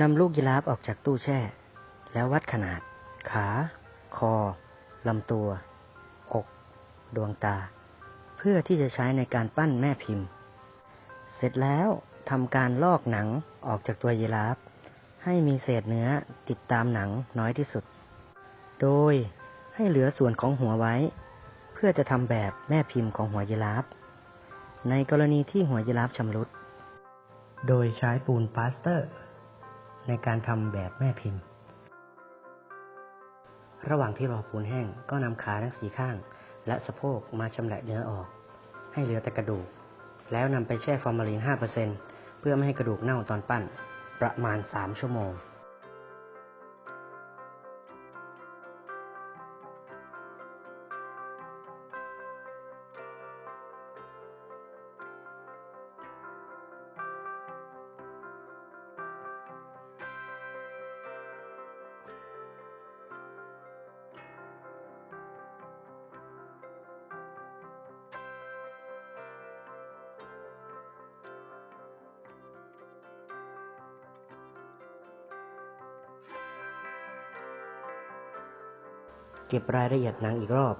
นำลูกยีราฟออกจากตู้แช่ แล้ววัดขนาด ขา คอลำตัว อก ดวงตา เพื่อที่จะใช้ในการปั้นแม่พิมพ์ เสร็จแล้วทำการลอกหนังออกจากตัวยีราฟ ให้มีเศษเนื้อติดตามหนังน้อยที่สุด โดยให้เหลือส่วนของหัวไว้ เพื่อจะทำแบบแม่พิมพ์ของหัวยีราฟ ในกรณีที่หัวยีราฟชำรุด โดยใช้ปูนปลาสเตอร์ ในการทำแบบแม่พิมพ์ ระหว่างที่รอปูนแห้งก็นำขาทั้งสีข้าง และสะโพกมาชำแหละเนื้อออก ให้เหลือแต่กระดูก แล้วนำไปแช่ฟอร์มาลีน5%เพื่อไม่ให้กระดูกเน่าตอนปั้น ประมาณ 3 ชั่วโมง เก็บรายละเอียดหนังอีกรอบ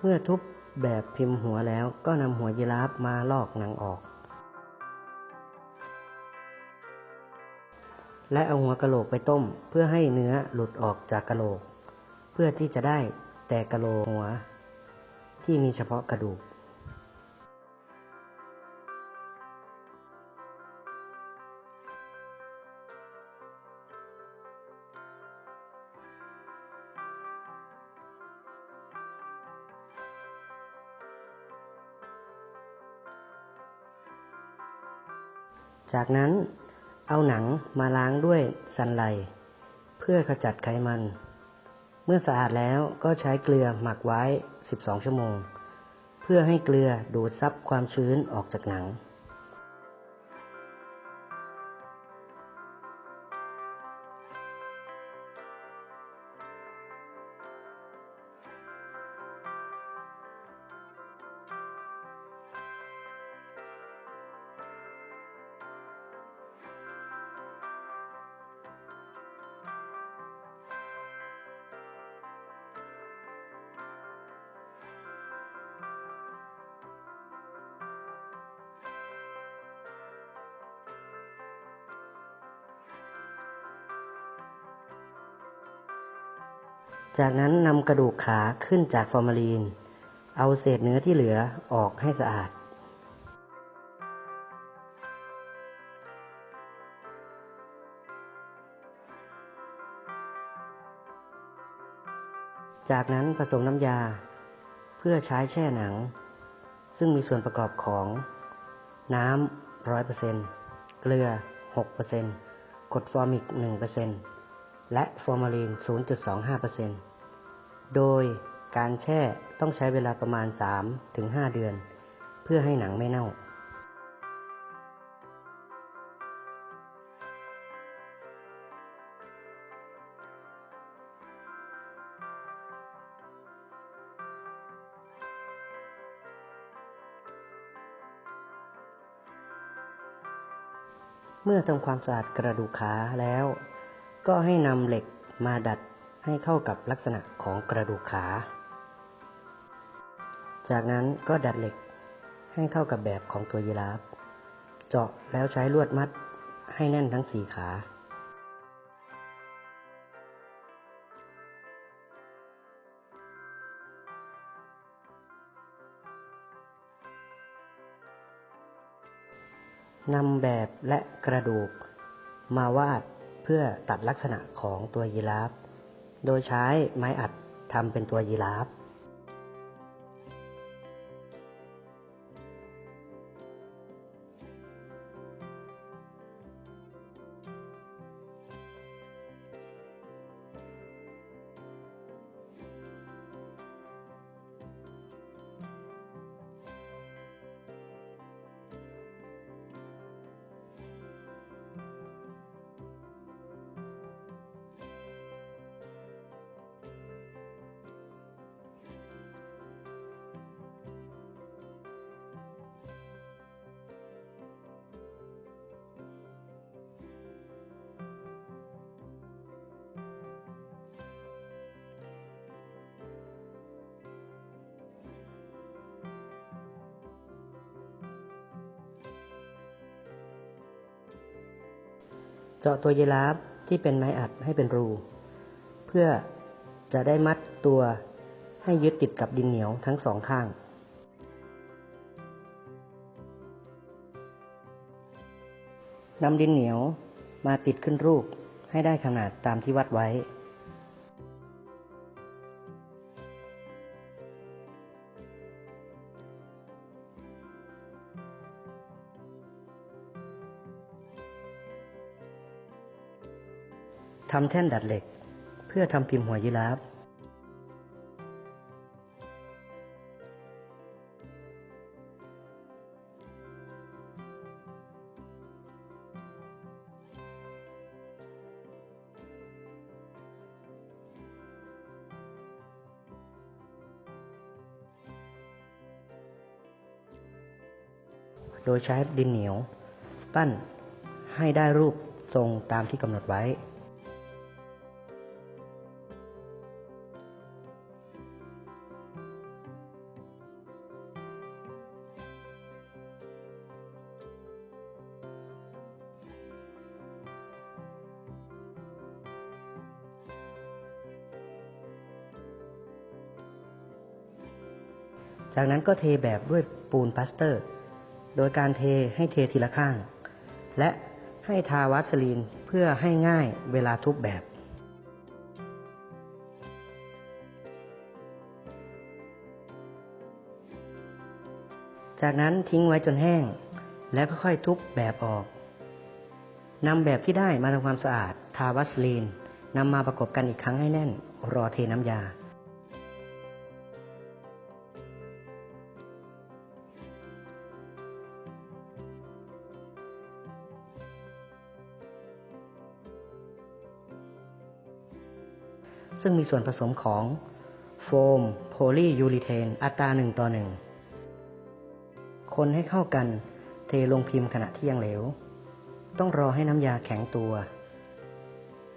เมื่อทุบแบบพิมพ์หัวแล้วก็นำหัวยีราฟมาลอกหนังออก และเอาหัวกะโหลกไปต้ม เพื่อให้เนื้อหลุดออกจากกะโหลก เพื่อที่จะได้แต่กะโหลกหัว ที่มีเฉพาะกระดูก จากนั้นเอาหนังมาล้างด้วยสันไลเพื่อขจัดไขมัน เมื่อสะอาดแล้วก็ใช้เกลือหมักไว้ 12 ชั่วโมง เพื่อให้เกลือดูดซับความชื้นออกจากหนัง จากนั้นนำกระดูกขาขึ้นจากฟอร์มาลีน เอาเศษเนื้อที่เหลือออกให้สะอาด จากนั้นผสมน้ำยาเพื่อใช้แช่หนัง ซึ่งมีส่วนประกอบของน้ำร้อยเปอร์เซ็นเกลือหกเปอร์เซ็นกรดฟอร์มิกหนึ่งเปอร์เซ็นต์ และฟอร์มาลีน 0.25%โดยการแช่ต้องใช้เวลาประมาณ 3-5 เดือน เพื่อให้หนังไม่เน่า เมื่อทำความสะอาดกระดูกขาแล้ว ก็ให้นำเหล็กมาดัดให้เข้ากับลักษณะของกระดูกขา จากนั้นก็ดัดเหล็กให้เข้ากับแบบของตัวยีราฟ เจาะแล้วใช้ลวดมัดให้แน่นทั้งสี่ขา นำแบบและกระดูกมาวาด เพื่อตัดลักษณะของตัวยีราฟ โดยใช้ไม้อัดทำเป็นตัวยีราฟ เจาะตัวยีราฟที่เป็นไม้อัดให้เป็นรู เพื่อจะได้มัดตัวให้ยึดติดกับดินเหนียวทั้งสองข้าง นำดินเหนียวมาติดขึ้นรูปให้ได้ขนาดตามที่วัดไว้ ทำแท่นดัดเหล็ก เพื่อทำพิมพ์หัวยีราฟโดยใช้ดินเหนียว ปั้นให้ได้รูปทรงตามที่กำหนดไว้ จากนั้นก็เทแบบด้วยปูนพลาสเตอร์ โดยการเทให้เททีละข้าง และให้ทาวัสลีนเพื่อให้ง่ายเวลาทุบแบบ จากนั้นทิ้งไว้จนแห้ง แล้วค่อยๆทุบแบบออกนำแบบที่ได้มาทำความสะอาด ทาวัสลีนนำมาประกบกันอีกครั้งให้แน่น รอเทน้ำยา ซึ่งมีส่วนผสมของโฟมโพลียูริเทน อัตราหนึ่งต่อหนึ่งคนให้เข้ากันเทลงพิมพ์ขณะที่ยังเหลว ต้องรอให้น้ำยาแข็งตัว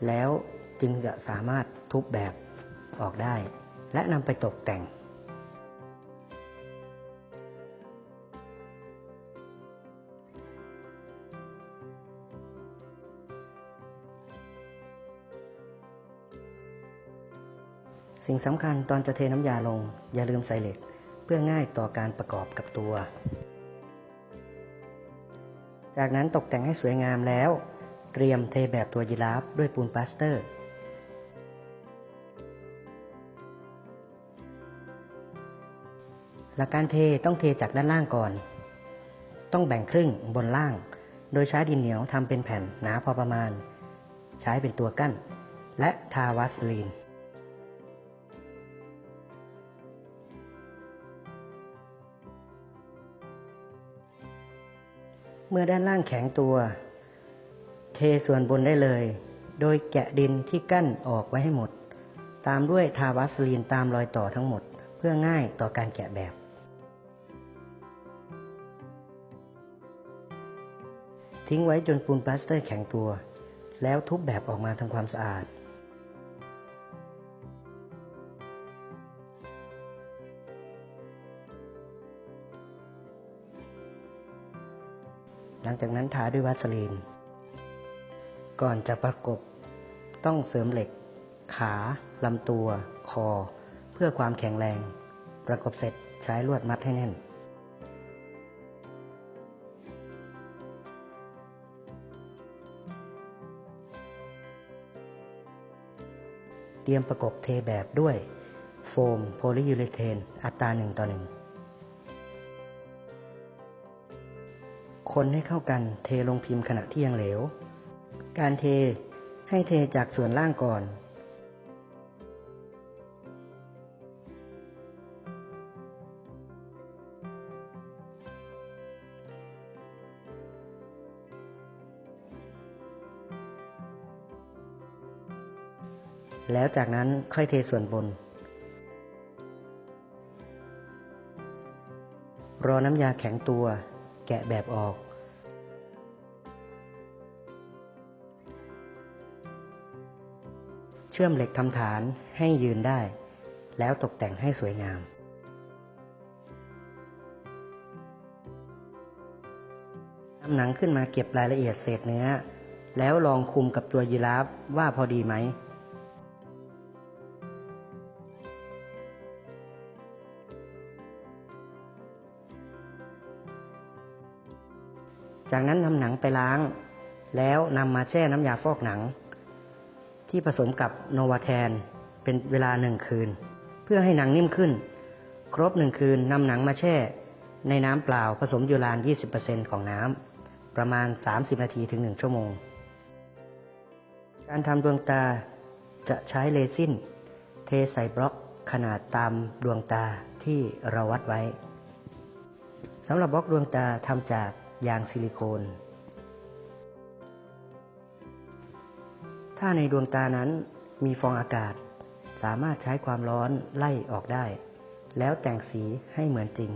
แล้วจึงจะสามารถทุบแบบออกได้ และนำไปตกแต่ง สิ่งสำคัญตอนจะเทน้ำยาลง อย่าลืมใส่เหล็ก เพื่อง่ายต่อการประกอบกับตัว จากนั้นตกแต่งให้สวยงามแล้ว เตรียมเทแบบตัวยีราฟด้วยปูนปลาสเตอร์หลักการเทต้องเทจากด้านล่างก่อน ต้องแบ่งครึ่งบนล่าง โดยใช้ดินเหนียวทำเป็นแผ่นหนาพอประมาณ ใช้เป็นตัวกั้น และทาวาสลีน เมื่อด้านล่างแข็งตัว เทส่วนบนได้เลย โดยแกะดินที่กั้นออกไว้ให้หมด ตามด้วยทาวาสลีนตามรอยต่อทั้งหมด เพื่อง่ายต่อการแกะแบบ ทิ้งไว้จนปูนปลาสเตอร์แข็งตัว แล้วทุบแบบออกมาทำความสะอาด หลังจากนั้นทาด้วยวัสลีน ก่อนจะประกบต้องเสริมเหล็ก ขาลำตัว คอ เพื่อความแข็งแรง ประกบเสร็จใช้ลวดมัดให้แน่น เตรียมประกบเทแบบด้วย โฟมโพลียูเรเทนอัตราหนึ่งต่อหนึ่ง คนให้เข้ากันเทลงพิมพ์ขณะที่ยังเหลว การเทให้เทจากส่วนล่างก่อน แล้วจากนั้นค่อยเทส่วนบน รอน้ำยาแข็งตัว แกะแบบออกเชื่อมเหล็กทำฐานให้ยืนได้ แล้วตกแต่งให้สวยงาม นำหนังขึ้นมาเก็บรายละเอียดเศษเนื้อ แล้วลองคุมกับตัวยีราฟว่าพอดีไหม จากนั้นนำหนังไปล้าง แล้วนำมาแช่น้ำยาฟอกหนัง ที่ผสมกับโนวาแทนเป็นเวลาหนึ่งคืน เพื่อให้หนังนิ่มขึ้น ครบหนึ่งคืนนำหนังมาแช่ ในน้ำเปล่าผสมยูราน 20%ของน้ำประมาณ 30 นาทีถึง 1 ชั่วโมง การทำดวงตาจะใช้เรซินเทใส่บล็อกขนาดตามดวงตาที่เราวัดไว้สำหรับบล็อกดวงตาทำจาก ยางซิลิโคน ถ้าในดวงตานั้นมีฟองอากาศ สามารถใช้ความร้อนไล่ออกได้ แล้วแต่งสีให้เหมือนจริง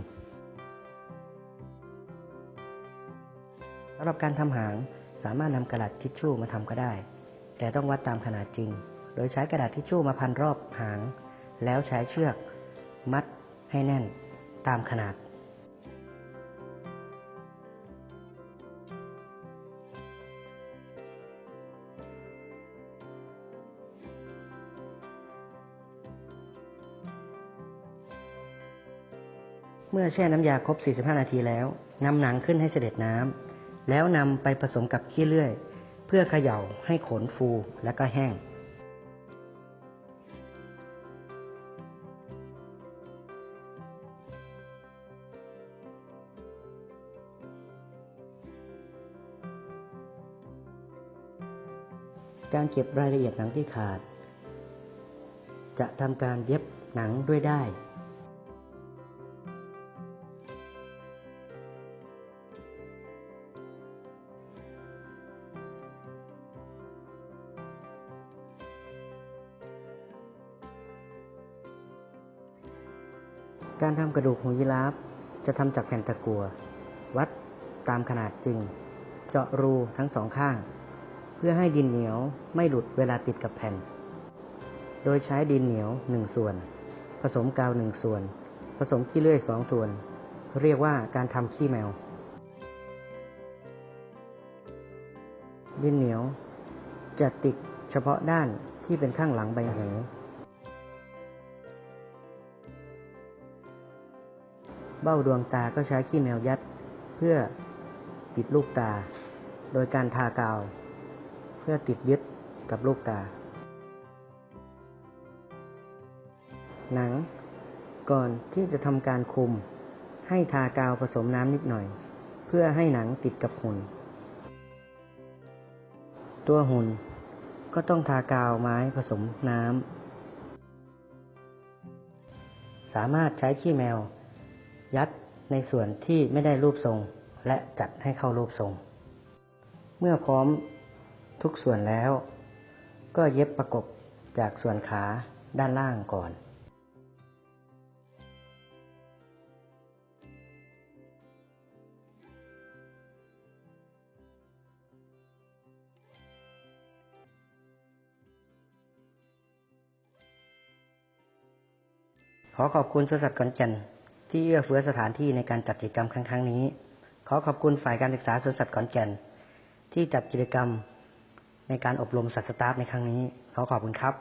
สำหรับการทำหางสามารถนำกระดาษทิชชู่มาทำก็ได้ แต่ต้องวัดตามขนาดจริง โดยใช้กระดาษทิชชู่มาพันรอบหาง แล้วใช้เชือก มัดให้แน่นตามขนาด มื่อแช่น้ำยาครบ 45 นาทีแล้วนำหนังขึ้นให้เสด็จน้ำแล้วนำไปผสมกับขี้เลื่อย เพื่อเขย่าให้ขนฟูและก็แห้ง การเก็บรายละเอียดหนังที่ขาด จะทำการเย็บหนังด้วยได้ การทำกระดูกของยีราฟจะทำจากแผ่นตะกั่ววัดตามขนาดจริง เจาะรูทั้งสองข้าง เพื่อให้ดินเหนียวไม่หลุดเวลาติดกับแผ่น โดยใช้ดินเหนียวหนึ่งส่วน ผสมกาวหนึ่งส่วน ผสมขี้เลื่อยสองส่วน เรียกว่าการทำขี้แมว ดินเหนียวจะติดเฉพาะด้านที่เป็นข้างหลังใบหู เบ้าดวงตาก็ใช้ขี้แมวยัด เพื่อติดลูกตา โดยการทากาว เพื่อติดยึดกับลูกตา หนัง ก่อนที่จะทำการคุม ให้ทากาวผสมน้ำนิดหน่อย เพื่อให้หนังติดกับหุ่น ตัวหุ่นก็ต้องทากาวไม้ผสมน้ำสามารถใช้ขี้แมว ยัดในส่วนที่ไม่ได้รูปทรง และจัดให้เข้ารูปทรง เมื่อพร้อมทุกส่วนแล้ว ก็เย็บประกบจากส่วนขาด้านล่างก่อนขอขอบคุณสวนสัตว์ขอนแก่น ที่เอื้อเฟื้อสถานที่ในการจัดกิจกรรมครั้งนี้ ขอขอบคุณฝ่ายการศึกษาสวนสัตว์ขอนแก่น ที่จัดกิจกรรมในการอบรมสัตว์สตาฟในครั้งนี้ ขอขอบคุณครับ